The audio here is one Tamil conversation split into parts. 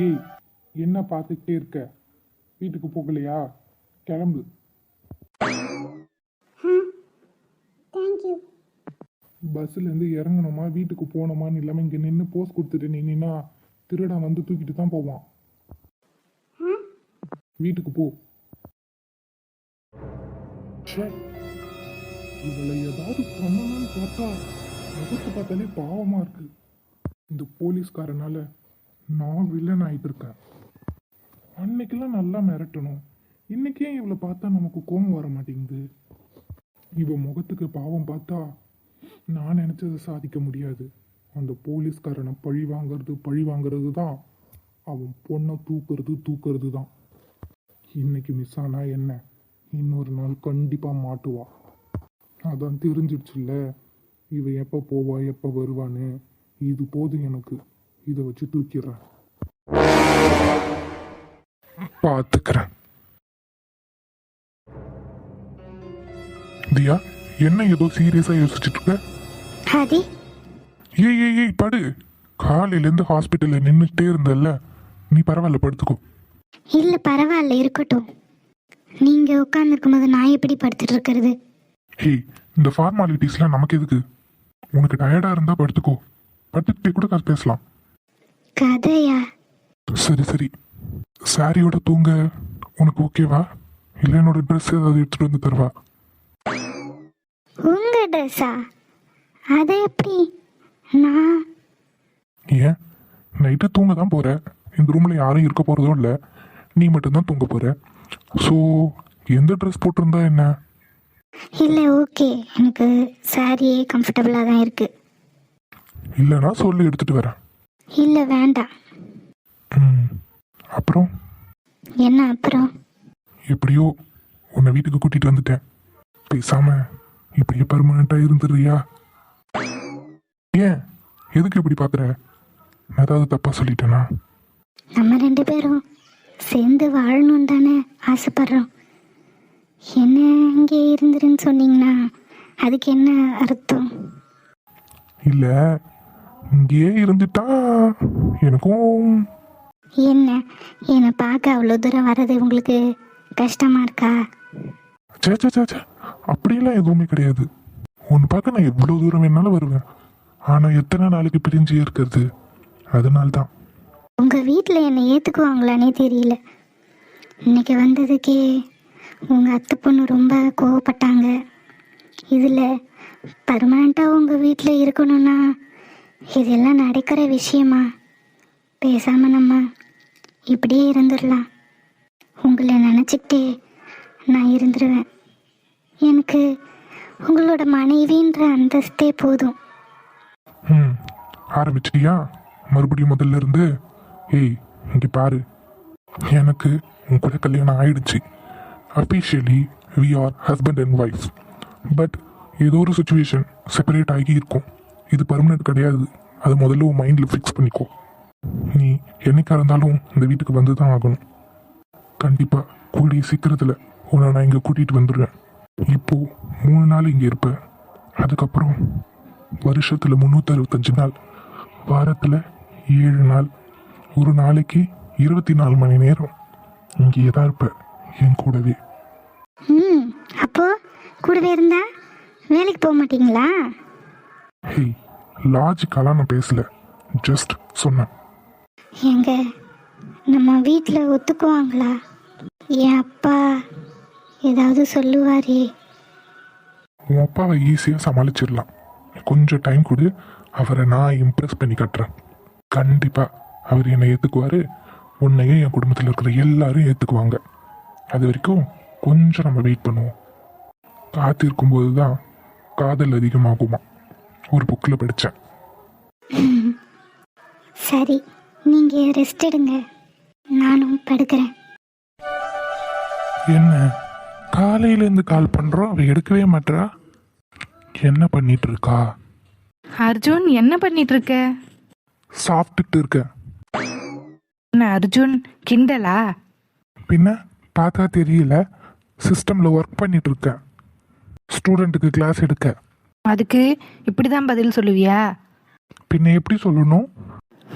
ஏய் என்ன பார்த்துக்கிட்டே இருக்க? வீட்டுக்கு போகலையா? கிளம்பு. தேங்க்யூ பஸ்ஸுலேருந்து இறங்கணுமா? வீட்டுக்கு போகணுமான்னு இல்லாமல் இங்கே நின்று போஸ் கொடுத்துட்டு நின்னா திருடன் வந்து தூக்கிட்டு தான் போவான். வீட்டுக்கு போ. இவளை ஏதாவது பண்ணணும்னு பார்த்தா முகத்தை பார்த்தாலே பாவமா இருக்கு. இந்த போலீஸ்காரனால நான் வில்லன் ஆகிட்டு இருக்கேன் அன்னைக்கெல்லாம் நல்லா மிரட்டணும். இன்னைக்கே இவளை பார்த்தா நமக்கு கோபம் வர மாட்டேங்குது. இவ முகத்துக்கு பாவம் பார்த்தா நான் நினச்சதை சாதிக்க முடியாது. அந்த போலீஸ்காரனை பழி வாங்குறது பழி வாங்குறது தான் அவன் பொண்ணை தூக்குறது தூக்குறது தான் இன்னைக்கு மிஸ் ஆனா என்ன? இன்னொரு நாள் கண்டிப்பாக மாட்டுவா. அதான் தெரிஞ்சிடுச்சுல்ல. இவ எப்போ போவா எப்போ வருவான்னு. இது போதும் எனக்கு. இதை வச்சு தூக்கிடுறேன். பார்த்துக்கிறேன். தியா என்ன ஏதோ சீரியஸா யோசிச்சுட்டு இருக்க? ஆதி ஏய் ஏய் ஏய் படு. காலையிலேருந்து ஹாஸ்பிட்டலில் நின்றுட்டே இருந்தல்ல. நீ பரவாயில்ல படுத்துக்கோ. இல்லை பரவாயில்ல இருக்கட்டும். நீங்கள் உட்காந்துருக்கும் போது நான் எப்படி படுத்துட்டு இருக்கிறது? ஹேய் இந்த ஃபார்மாலிட்டிஸ்லாம் நமக்கு எதுக்கு? உனக்கு டயர்டாக இருந்தால் படுத்துக்கோ. படுத்துக்கிட்டே கூட பேசலாம். கதையா? சரி சரி. சாரியோட தூங்க. உனக்கு ஓகேவா இல்லை என்னோட ட்ரெஸ் ஏதாவது எடுத்துகிட்டு வந்து தருவா? உங்க ட்ரெஸ்ஸா அதை எப்படி? நான்? ஏன்? நைட்டு தூங்க தான் போகிற இந்த ரூமில் யாரும் இருக்க போகிறதும் இல்லை. நீ மட்டும்தான் தூங்க போகிற ஸோ எந்த ட்ரெஸ் போட்டிருந்தா என்ன? இல்லை ஓகே எனக்கு சாரியே கம்ஃபர்டபுளாக தான் இருக்கு. இல்லைன்னா சொல்லி எடுத்துகிட்டு வரேன். இல்லை வேண்டாம். ம் அப்புறம்? என்ன அப்புறம்? எப்படியோ உன்னை வீட்டுக்கு கூட்டிட்டு வந்துட்டேன். பேசாம இப்படியே பர்மனண்டா இருந்துடுறியா? ஏன்? எதுக்கு இப்படி பாக்குற? நான் ஏதாவது தப்பா சொல்லிட்டேனா? நம்ம ரெண்டு பேரும் சேர்ந்து வாழணும் தானே ஆசைப்படுறோம். என்ன இங்கே இருந்துருன்னு சொன்னீங்கன்னா அதுக்கு என்ன அர்த்தம்? இல்ல இங்கேயே இருந்துட்டா. எனக்கும். என்ன? என்னை பார்க்க அவ்வளோ தூரம் வர்றது உங்களுக்கு கஷ்டமா இருக்கா? சே சே சே சே அப்படியெல்லாம் எதுவுமே கிடையாது. உன்னை பார்க்க நான் எவ்வளோ தூரம் வேணாலும் வருவேன். ஆனால் எத்தனை நாளைக்கு பிரிஞ்சு இருக்கிறது? அதனால தான் உங்கள் வீட்டில் என்னை ஏற்றுக்குவாங்களானே தெரியல. இன்னைக்கு வந்ததுக்கே உங்கள் அத்தை பொண்ணு ரொம்ப கோவப்பட்டாங்க. இதில் பர்மனண்ட்டாக உங்கள் வீட்டில் இருக்கணும்னா இதெல்லாம் நடக்கிற விஷயமா? பேசாமல் நம்ம இப்படியே இருந்துடலாம். உங்களை நினச்சிக்கிட்டே நான் இருந்துருவேன். எனக்கு உங்களோட மனைவின்ற அந்தஸ்தே போதும். ம் ஆரம்பிச்சிட்டியா? மறுபடியும் முதல்ல இருந்து? ஏய் இங்கே பாரு. எனக்கு உன் கூட கல்யாணம் ஆயிடுச்சு. Officially we are husband and wife but ஏதோ ஒரு சுச்சுவேஷன் செப்பரேட் ஆகி இருக்கும். இது பர்மனெண்ட் கிடையாது. அது முதல்ல உன் மைண்டில் ஃபிக்ஸ் பண்ணிக்கோ. நீ என்னைக்கா இருந்தாலும் இந்த வீட்டுக்கு வந்து தான் ஆகணும். கண்டிப்பாக கூடிய சீக்கிரத்தில் உன்னை நான் இங்கே கூட்டிகிட்டு வந்துடுவேன் இப்போ மூணு நாள் இங்கே இருப்பேன் அதுக்கப்புறம் வருஷத்தில் முந்நூற்றி அறுபத்தஞ்சு நாள் வாரத்தில் ஏழு நாள் ஒரு நாளைக்கு இருபத்தி நாலு மணி நேரம் இங்கேயே தான் இருப்பேன் என் கூடவே. ம் அப்போ கூடவே இருந்தா வேலைக்கு போக மாட்டீங்களா? ஹேய் லாஜிக்கெல்லாம் நான் பேசல. ஜஸ்ட் சொன்னேன். எங்க நம்ம வீட்டில் ஒத்துக்குவாங்களா? என் அப்பா ஏதாவது சொல்லுவாரே? உன் அப்பாவை ஈஸியாக சமாளிச்சிடலாம். கொஞ்சம் டைம் கொடு அவரை நான் இம்ப்ரெஸ் பண்ணி கட்டுறேன். கண்டிப்பாக அவர் என்னை ஏற்றுக்குவார் உன்னையும் என் குடும்பத்தில் இருக்கிற எல்லாரும் ஏற்றுக்குவாங்க அது வரைக்கும் கொஞ்சம் நம்ம வெயிட் பண்ணுவோம். காத்து இருக்கும்போது தான் காதல் அதிகமாகுமா? ஒரு புக்கில் படித்தேன் சரி நீங்கள் ரெஸ்ட் எடுங்க. நானும் படுக்கிறேன். என்ன? காலையிலேருந்து கால் பண்ணுறோம் அவ எடுக்கவே மாட்றா? என்ன பண்ணிட்டு இருக்கா அர்ஜுன் என்ன பண்ணிட்டு இருக்க சாப்பிட்டுட்டு இருக்கேன். என்ன அர்ஜுன் கிண்டலா? பின்ன பார்த்தா தெரியல சிஸ்டமில் ஒர்க் பண்ணிட்டு இருக்கேன் ஸ்டூடெண்ட்டுக்கு கிளாஸ் எடுக்க. அதுக்கு இப்படிதான் பதில் சொல்லுவியா? பின்ன எப்படி சொல்லணும்?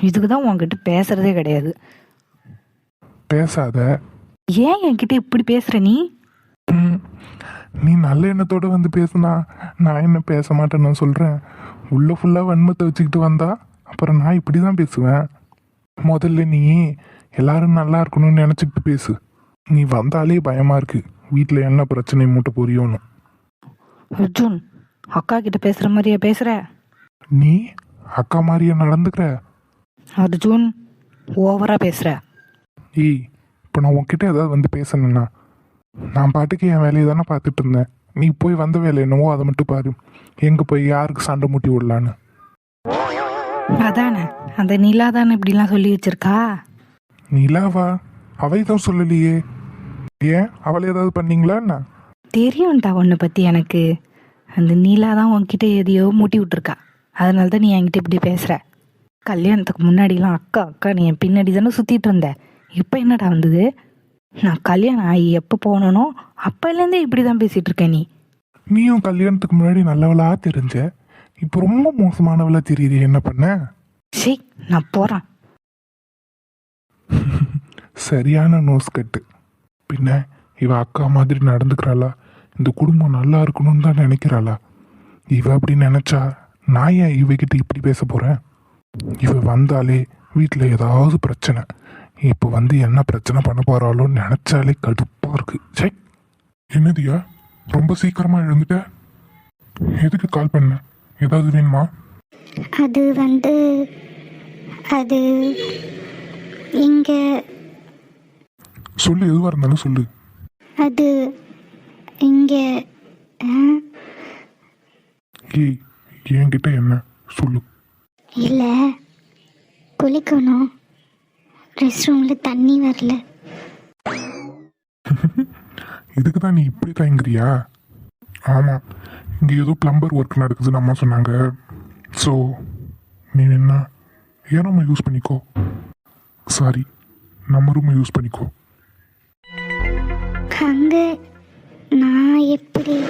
இதுக்கு தான் உன்கிட்ட பேசுறதே கிடையாது. பேசாத. ஏன் என்கிட்ட இப்படி பேசுற நீ? நீ நல்ல எண்ணத்தோட வந்து பேசுனா நான் என்ன பேச மாட்டேன்னு சொல்கிறேன் உள்ள ஃபுல்லாக வன்மத்தை வச்சுக்கிட்டு வந்தா அப்புறம் நான் இப்படி தான் பேசுவேன். முதல்ல நீ எல்லாரும் நல்லா இருக்கணும்னு நினச்சிக்கிட்டு பேசு. நீ வந்தாலே பயமாக இருக்கு. வீட்டில் என்ன பிரச்சனை மூட்டை புரியும்னு அர்ஜுன் அக்கா கிட்ட பேசுற மாதிரியா பேசுற? நீ அக்கா மாதிரியே நடந்துக்கிற? அர்ஜுன் ஓவரா பேசுற. ஏய் இப்போ நான் உன்கிட்ட ஏதாவது வந்து பேசணும்னா? நான் பாட்டுக்கு என் வேலையை தானே பார்த்துட்டு இருந்தேன். நீ போய் வந்த வேலை என்னவோ அதை மட்டும் பாரு. எங்கே போய் யாருக்கு சண்டை மூட்டி விடலான்னு? அதானே அந்த நிலா தானே இப்படிலாம் சொல்லி வச்சிருக்கா? நிலாவா? அவ எதுவும் சொல்லலையே. ஏன்? அவளை ஏதாவது பண்ணீங்களா என்ன தெரியும்டா உன்னை பத்தி எனக்கு. அந்த நீலா தான் உன்கிட்ட எதையோ மூட்டி விட்டுருக்கா. அதனால தான் நீ என்கிட்ட இப்படி பேசுற. கல்யாணத்துக்கு முன்னாடிலாம் அக்கா அக்கா நீ என் பின்னாடி தானே சுத்திட்டு இருந்த. இப்போ என்னடா வந்தது? நான் கல்யாணம் ஆகி எப்போ போனனோ அப்போலேருந்தே இப்படி தான் பேசிட்டு இருக்க நீ. நீயும் கல்யாணத்துக்கு முன்னாடி நல்லவளா தெரிஞ்ச? இப்போ ரொம்ப மோசமானவளா தெரியுது என்ன பண்ண? சே நான் போறேன். சரியான நோஸ் கட்டு. பின்ன இவ அக்கா மாதிரி நடந்துக்கிறாளா? இந்த குடும்பம் நல்லா இருக்கணும்னு தான் நினைக்கிறாளா? இவ அப்படி நினைச்சா நான் ஏன் இவகிட்ட இப்படி பேச போறேன்? இவ வந்தாலே வீட்டில் ஏதாவது பிரச்சனை. இப்போ வந்து என்ன பிரச்சனை பண்ண போறாளோன்னு நினைச்சாலே கடுப்பா இருக்கு. சே என்னதியா? ரொம்ப சீக்கிரமா எழுந்துட்ட? எதுக்கு கால் பண்ண? ஏதாவது வேணுமா? அது வந்து அது இங்கே சொல்லு எதுவாக இருந்தாலும் சொல்லு. அது இங்கே ஏய் என்கிட்ட என்ன? சொல்லு. இல்லை. குளிக்கணும். ரெஸ்ட் ரூமில் தண்ணி வரல. இதுக்கு தான் நீ இப்படி தயங்குறியா? ஆமாம் இங்கே ஏதோ பிளம்பர் ஒர்க் நடக்குதுன்னு அம்மா சொன்னாங்க. ஸோ நீ என்ன என் ரூமை யூஸ் பண்ணிக்கோ. சாரி நம்ம ரூமை யூஸ் பண்ணிக்கோ. அங்கே நான் எப்படி?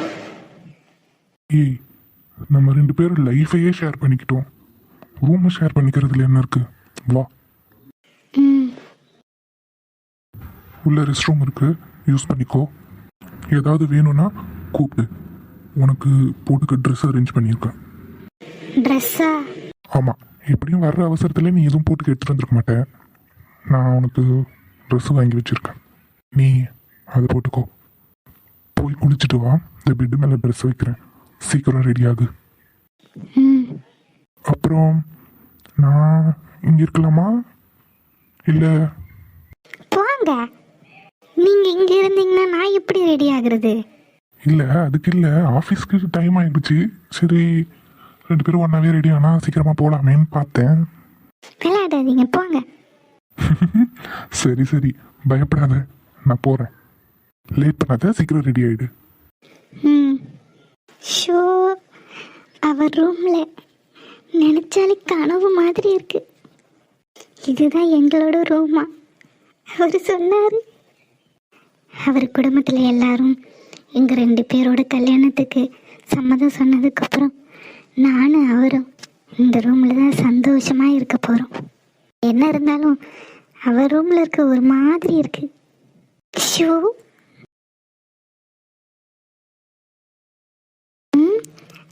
ஏய் நம்ம ரெண்டு பேரும் லைஃபையே ஷேர் பண்ணிக்கிட்டோம். ரூமை ஷேர் பண்ணிக்கிறதுல என்ன இருக்கு? வா. உள்ள ரெஸ்ட் ரூம் இருக்கு. யூஸ் பண்ணிக்கோ. ஏதாவது வேணும்னா கூப்பிடு. உனக்கு போட்டுக்க ட்ரெஸ் அரேஞ்ச் பண்ணியிருக்கேன். ட்ரெஸ்ஸா ஆமாம் எப்படியும் வர்ற அவசரத்தில் நீ எதுவும் போட்டு எடுத்துட்டு வந்திருக்க மாட்டேன். நான் உனக்கு ட்ரெஸ் வாங்கி வச்சுருக்கேன். நீ அதை போட்டுக்கோ. போய் குளிச்சுட்டு வா. இந்த பெட்டு மேலே ட்ரெஸ் வைக்கிறேன். சீக்கிரம் ரெடி ஆகு. ம். அப்புறம் நான் இங்கே இருக்கலாமா? இல்லை? போங்க. நீங்கள் இங்கே இருந்தீங்கன்னா நான் எப்படி ரெடி ஆகுறது? இல்லை அதுக்கு இல்லை. ஆஃபீஸ்க்கு டைம் ஆயிடுச்சு. சரி ரெண்டு பேரும் ஒன்றாவே ரெடி ஆனால் சீக்கிரமாக போகலாமேன்னு பார்த்தேன். விளையாடாதீங்க போங்க. சரி சரி. பயப்படாத. நான் போகிறேன் லேட் பண்ணாத சீக்கிரம் ரெடி ஆயிடு. ம் ஷோ அவர் ரூம்ல நினைச்சாலே கனவு மாதிரி இருக்கு. இதுதான் எங்களோட ரூமா அவர் சொன்னார். அவர் குடும்பத்தில் எல்லாரும் எங்கள் ரெண்டு பேரோட கல்யாணத்துக்கு சம்மதம் சொன்னதுக்கப்புறம் நானும் அவரும் இந்த ரூமில் தான் சந்தோஷமாக இருக்க போகிறோம் என்ன இருந்தாலும் அவர் ரூமில் இருக்க ஒரு மாதிரி இருக்கு. ஷோ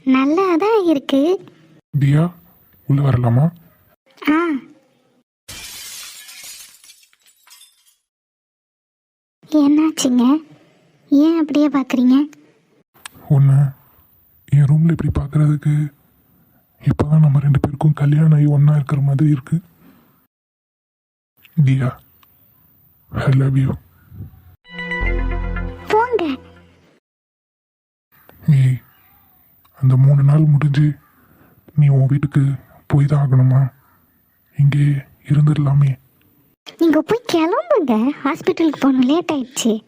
நல்லா தான் இருக்கு. தியா உள்ளே வரலாமா? ஆ. என்னாச்சுங்க? ஏன் அப்படியே பார்க்குறீங்க ஒன்று என் ரூமில் இப்படி பார்க்குறதுக்கு இப்போ தான் நம்ம ரெண்டு பேருக்கும் கல்யாணம் ஆகி ஒன்றா இருக்கிற மாதிரி இருக்கு. தியா ஐ லவ் யூ போங்க. ஏய் அந்த மூணு நாள் முடிஞ்சு நீ உன் வீட்டுக்கு போய் தான் ஆகணுமா இங்கே இருந்துடலாமே. நீங்கள் போய் கிளம்புங்க. ஹாஸ்பிட்டலுக்கு போகணும். லேட் ஆயிடுச்சு.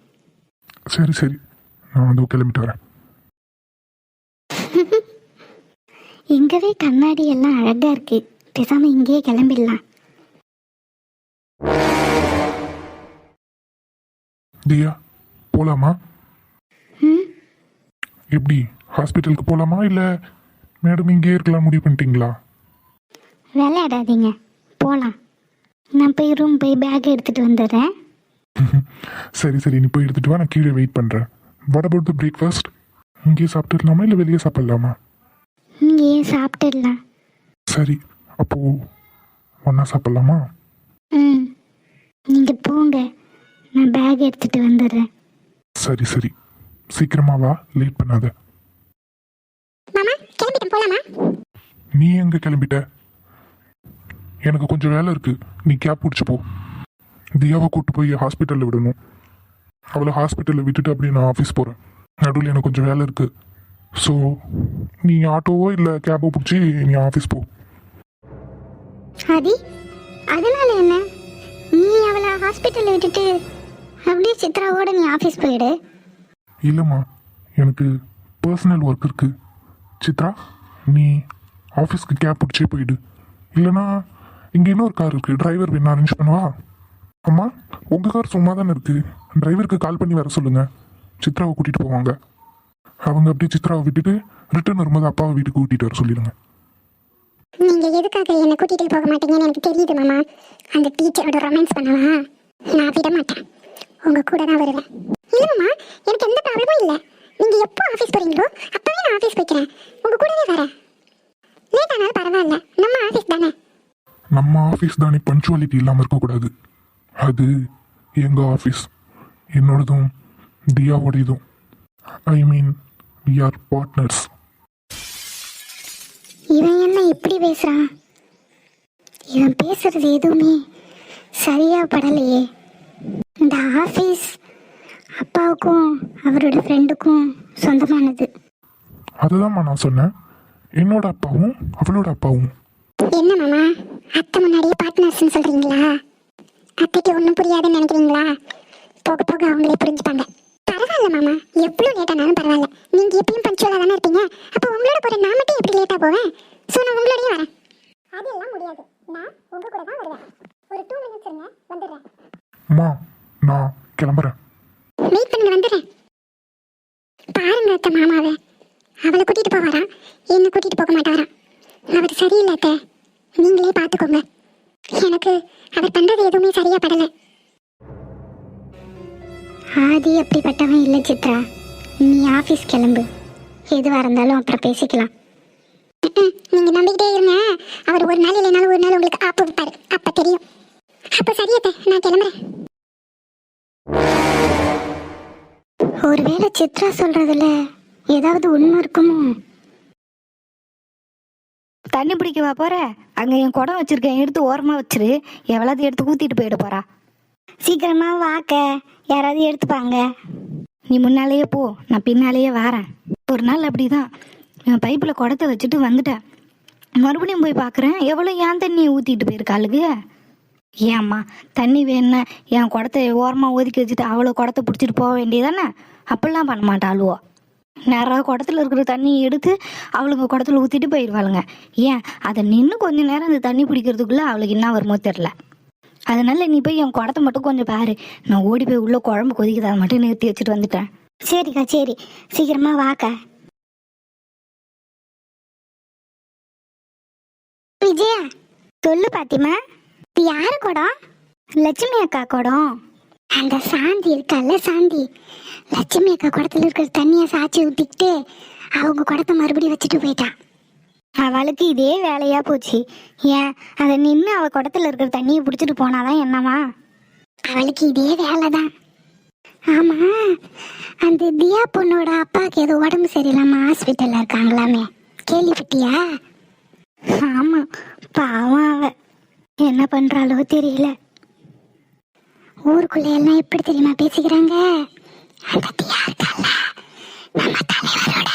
சரி சரி. நான் வந்து கிளம்பிட்டு வரேன். இங்கவே கண்ணாடி எல்லாம் அழகா இருக்கு. பேசாம இங்கேயே கிளம்பிடலாம். தியா போகலாமா ம்? எப்படி? ஹாஸ்பிட்டலுக்கு போகலாமா இல்லை மேடம் இங்கே இருக்கலாம் முடிவு பண்ணிட்டீங்களா? விளையாடாதீங்க. போகலாம் நான் போய் ரூம் போய் பேக் எடுத்துகிட்டு வந்துடுறேன். சரி சரி. நீ போய் எடுத்துட்டு வா. நான் கீழே வெயிட் பண்ணுறேன் வாட் அபவுட் த பிரேக்ஃபாஸ்ட் இங்கேயே சாப்பிட்டுடலாமா இல்லை வெளியே சாப்பிடலாமா? இங்கேயே சாப்பிட்டுடலாம். சரி. அப்போது ஒன்றா சாப்பிட்லாமா? ம். நீங்கள் போங்க. நான் பேக் எடுத்துகிட்டு வந்துடுறேன். சரி சரி. சீக்கிரமா வா. லேட் பண்ணாத. நீ எங்க கிளம்பிட்ட? எனக்கு கொஞ்சம் வேலை இருக்கு. நீ கேப் பிடிச்சி போ. தியாவை கூட்டு போய் ஹாஸ்பிட்டலில் விடணும். அவளை ஹாஸ்பிட்டலில் விட்டுட்டு அப்படி நான் ஆஃபீஸ் போகிறேன் நடுவில் எனக்கு கொஞ்சம் வேலை இருக்கு. ஸோ நீ ஆட்டோவோ இல்லை கேபோ பிடிச்சி நீ ஆஃபீஸ் போ. ஆதி அதனால என்ன? நீ அவளை ஹாஸ்பிட்டலில் விட்டுட்டு அப்படியே சித்ராவோட நீ ஆஃபீஸ் போயிடு. இல்லைம்மா எனக்கு பர்சனல் ஒர்க் இருக்கு. சித்ரா? நீ ஆஃபீஸ்க்கு கேப் பிடிச்சே போயிடு. இல்லைனா இங்கே இன்னொரு கார் இருக்குது டிரைவர் வேணா அரேஞ்ச் பண்ணுவா? அம்மா உங்கள் கார் சும்மா தானே இருக்குது டிரைவருக்கு கால் பண்ணி வர சொல்லுங்கள் சித்ராவை கூட்டிகிட்டு போவாங்க. அவங்க அப்படியே சித்ராவை விட்டுட்டு ரிட்டர்ன் வரும்போது அப்பாவை வீட்டுக்கு கூட்டிகிட்டு வர சொல்லிடுங்க. நீங்க எதுக்காக என்னை கூட்டிட்டு போக மாட்டீங்கன்னு எனக்கு தெரியுது மாமா. அந்த டீச்சரோட ரொமான்ஸ் பண்ணவா? நான் விட மாட்டேன். உங்க கூட தான் வருவேன். இல்ல மாமா எனக்கு எந்த ப்ராப்ளமும் இல்லை. நீங்க எப்போ ஆபீஸ் போறீங்களோ அப்பவே நான் ஆபீஸ் போய்க்கிறேன். உங்க கூடவே வரேன் லேட் ஆனாலும் பரவாயில்ல. நம்ம ஆபீஸ் தானே? நம்ம ஆஃபீஸ் தானே? பஞ்சுவாலிட்டி இல்லாமல் இருக்கக்கூடாது. அது எங்கள் ஆஃபீஸ் என்னோடதும் தியாவோடையதும் I mean we are partners இவன் என்ன இப்படி பேசுறான்? இவன் பேசுறது எதுவுமே சரியா படலையே. இந்த ஆஃபீஸ் அப்பாவுக்கும் அவரோட ஃப்ரெண்டுக்கும் சொந்தமானது. அதுதான்மா நான் சொன்னேன். என்னோட அப்பாவும் அவளோட அப்பாவும். என்ன மாமா? அத்தை முன்னாடியே பார்ட்னர்ஸ்னு சொல்றீங்களா? அத்தைக்கு ஒன்றும் புரியாதுன்னு நினைக்கிறீங்களா? போக போக அவங்களே புரிஞ்சுப்பாங்க. பரவாயில்ல மாமா. எவ்வளோ லேட் ஆனாலும் பரவாயில்ல. நீங்க எப்பயும் பஞ்சுவலா தானே இருப்பீங்க. அப்போ உங்களோட போற நான் மட்டும் எப்படி லேட்டா போவேன்? ஸோ நான் உங்களோடய வரேன். அதெல்லாம் முடியாது. நான் உங்க கூட தான் வருவேன். ஒரு டூ மினிட்ஸ் இருங்க. வந்துடுறேன். அம்மா நான் கிளம்புறேன். வெயிட் பண்ணுங்க வந்துடுறேன் பாருங்க அத்தை மாமாவை. அவளை கூட்டிகிட்டு போவாராம் என்னை கூட்டிகிட்டு போக மாட்டாராம் அவர் சரியில்லை அத்தை. நீங்களே பார்த்துக்கோங்க. எனக்கு அவர் பண்ணுறது எதுவுமே சரியா படலை. ஆதி அப்படிப்பட்டவன் இல்லை சித்ரா. நீ ஆஃபீஸ் கிளம்பு. எதுவாக இருந்தாலும் அப்புறம் பேசிக்கலாம். நீங்கள் நம்பிக்கிட்டே இருங்க. அவர் ஒரு நாள் இல்லைனாலும் ஒரு நாள் உங்களுக்கு ஆப்பு வைப்பாரு. அப்போ தெரியும். அப்போ சரியத்தை நான் கிளம்புறேன். ஒருவேளை சித்ரா சொல்றதுல ஏதாவது உண்மை இருக்குமோ? தண்ணி பிடிக்கவா போற. அங்கே என் குடம் வச்சிருக்கேன். எடுத்து ஓரமாக வச்சிரு. எவ்வளவு எடுத்து ஊற்றிட்டு போயிட போறா. சீக்கிரமா வாக்க. யாராவது எடுத்துப்பாங்க. நீ முன்னாலேயே போ. நான் பின்னாலேயே வரேன். ஒரு நாள் அப்படிதான். பைப்பில் குடத்தை வச்சுட்டு வந்துட்டேன். மறுபடியும் போய் பார்க்குறேன் எவ்வளோ ஏன் தண்ணியை ஊற்றிட்டு போயிருக்காளுக்கு ஏம்மா தண்ணி வேணும்னா என் குடத்தை ஓரமாக ஒதுக்கி வச்சுட்டு அவ்வளோ குடத்தை பிடிச்சிட்டு போக வேண்டியதானே? அப்படிலாம் பண்ண மாட்டாளுவோ நிறைய குடத்துல இருக்கிற தண்ணியை எடுத்து அவளுங்க குடத்துல ஊற்றிட்டு போயிடுவாளுங்க ஏன்? அதை நின்று கொஞ்ச நேரம் அந்த தண்ணி பிடிக்கிறதுக்குள்ளே அவளுக்கு என்ன வருமோ தெரில அதனால நீ போய் என் குடத்தை மட்டும் கொஞ்சம் பாரு. நான் ஓடி போய் உள்ளே குழம்பு கொதிக்கிறத மட்டும் நிறுத்தி வச்சுட்டு வந்துட்டேன். சரிக்கா சரி. சீக்கிரமா வாக்க. விஜயா சொல்லு பாத்திமா. இது யாரு குடம்? லட்சுமி அக்கா குடம். அந்த சாந்தி இருக்கல்ல சாந்தி. லட்சுமி அக்கா குடத்துல இருக்கிற தண்ணியை சாய்ச்சி ஊத்திக்கிட்டு அவங்க குடத்தை மறுபடியும் வச்சுட்டு போயிட்டான் அவளுக்கு இதே வேலையா போச்சு. ஏன்? அதை நின்று அவள் குடத்துல இருக்கிற தண்ணியை பிடிச்சிட்டு போனாதான் என்னமா அவளுக்கு இதே வேலை தான் ஆமா. அந்த தியா பொண்ணோட அப்பாவுக்கு ஏதோ உடம்பு சரியில்லாம ஹாஸ்பிட்டல்ல இருக்காங்களாமே. கேள்விப்பட்டியா? ஆமா. பாவம் அவ. என்ன பண்றாளோ தெரியல. ஊருக்குள்ள எல்லாம் எப்படி தெரியுமா பேசிக்கிறாங்க? அந்த தியா நம்ம தலைவரோட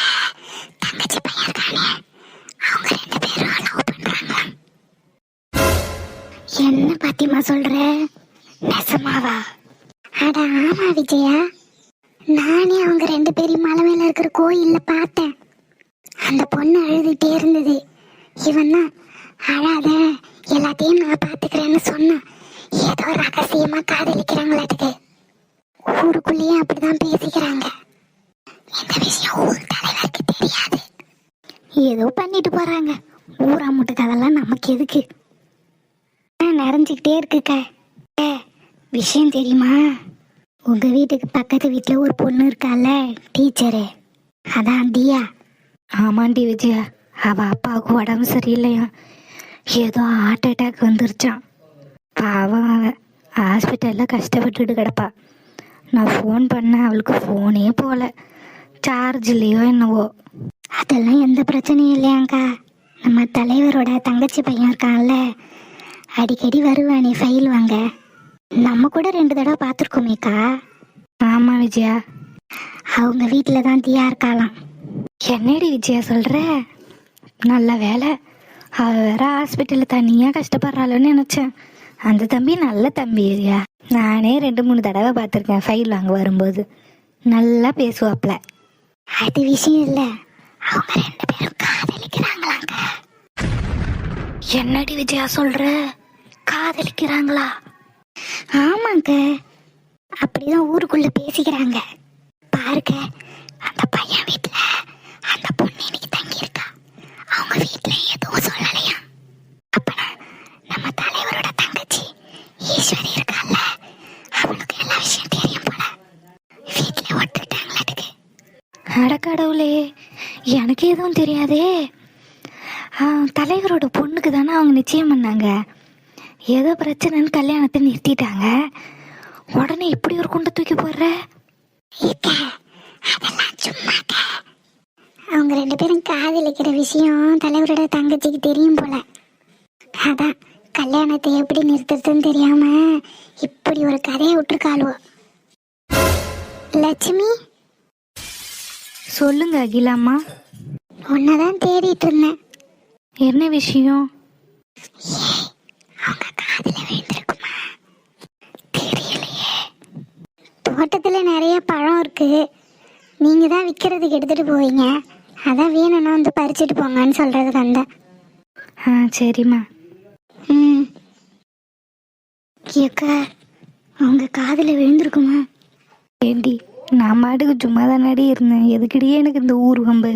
தங்கச்சி பையன் அவங்க ரெண்டு பேரும் லவ் பண்றாங்களாம். என்ன பாத்திமா சொல்ற? நெசமாவா? அட ஆமா விஜயா. நானே அவங்க ரெண்டு பேரும் மலை மேல இருக்கிற கோயில்ல பார்த்தேன். அந்த பொண்ணு அழுதுகிட்டே இருந்தது. இவன் தான் அழாத எல்லாத்தையும் நான் பார்த்துக்கிறேன்னு சொன்னான் ஏதோ ரகசியமா காதலிக்கிறாங்களாட்டுக்கு. ஊருக்குள்ளேயே அப்படிதான் பேசிக்கிறாங்க. இந்த விஷயம் ஊர் தலைவருக்கு தெரியாது. ஏதோ பண்ணிட்டு போறாங்க. ஊரா முட்டுக்கு அதெல்லாம் நமக்கு எதுக்கு? நிறைஞ்சுக்கிட்டே இருக்குக்க. விஷயம் தெரியுமா? உங்க வீட்டுக்கு பக்கத்து வீட்டுல ஒரு பொண்ணு இருக்கால டீச்சரு. அதான் தியா. ஆமாண்டி விஜயா. அவள் அப்பாவுக்கு உடம்பு சரியில்லையா? ஏதோ ஹார்ட் அட்டாக் வந்துருச்சான் பாவம் அவ. ஹாஸ்பிட்டலில் கஷ்டப்பட்டுட்டு கிடப்பா. நான் ஃபோன் பண்ணேன் அவளுக்கு ஃபோனே போகல சார்ஜ் இல்லையோ என்னவோ. அதெல்லாம் எந்த பிரச்சனையும் இல்லையாங்க்கா நம்ம தலைவரோட தங்கச்சி பையன் இருக்கான்ல. அடிக்கடி வருவானே ஃபைல் வாங்க. நம்ம கூட ரெண்டு தடவை பார்த்துருக்கோமேக்கா ஆமாம் விஜயா. அவங்க வீட்டில் தான் தியா இருக்காளாம். என்னடி விஜயா சொல்கிற நல்ல வேலை. அவள் வேற ஹாஸ்பிட்டலில் தனியாக கஷ்டப்படுறாளோன்னு நினச்சேன். அந்த தம்பி நல்ல தம்பி இல்லையா? நானே ரெண்டு மூணு தடவை பார்த்துருக்கேன் ஃபைல் வாங்க வரும்போது. நல்லா பேசுவாப்ல. அது விஷயம் இல்லை. அவங்க ரெண்டு பேரும் காதலிக்கிறாங்களாங்க. என்னடி விஜயா சொல்ற? காதலிக்கிறாங்களா? ஆமாங்க. அப்படிதான் ஊருக்குள்ள பேசிக்கிறாங்க. பாருங்க அந்த பையன் வீட்ல அந்த பொண்ணு இன்னைக்கு தங்கியிருக்கா வீட்ல எதுவும் சொல்லலையா அப்பனா நம்ம தலைவரோட தங்கச்சி ஈஸ்வரி இருக்கால்ல அவனுக்கு எல்லா விஷயம் தெரியும் போல. வீட்ல ஒட்டுக்கிட்டாங்களாட்டுக்கு அட கடவுளே எனக்கு எதுவும் தெரியாதே. தலைவரோட பொண்ணுக்கு தானே அவங்க நிச்சயம் பண்ணாங்க. ஏதோ பிரச்சனைன்னு கல்யாணத்தை நிறுத்திட்டாங்க. உடனே இப்படி ஒரு குண்டை தூக்கி போடுற? அதெல்லாம் சும்மாக்க அவங்க ரெண்டு பேரும் காதலிக்கிற விஷயம் தலைவரோட தங்கச்சிக்கு தெரியும் போல. அதான் கல்யாணத்தை எப்படி நிறுத்துறதுன்னு தெரியாம இப்படி ஒரு கதையை விட்டுருக்காளுவோ. லட்சுமி? சொல்லுங்க அகிலாம்மா. உன்னதான் தேடிட்டு இருந்தேன். என்ன விஷயம்? அவங்க காதுல விழுந்திருக்குமா? தெரியலையே. தோட்டத்துல நிறைய பழம் இருக்கு. நீங்க தான் விற்கிறதுக்கு எடுத்துட்டு போவீங்க. அதான் வேணும்னா வந்து பறிச்சுட்டு போங்கன்னு சொல்றதுக்கு வந்தேன் ஆ சரிம்மா. ம். ஏக்கா அவங்க காதில் விழுந்திருக்குமா? ஏண்டி நான் மாட்டுக்கு சும்மா தானடி இருந்தேன். எதுக்கடியே எனக்கு இந்த ஊர் வம்பு?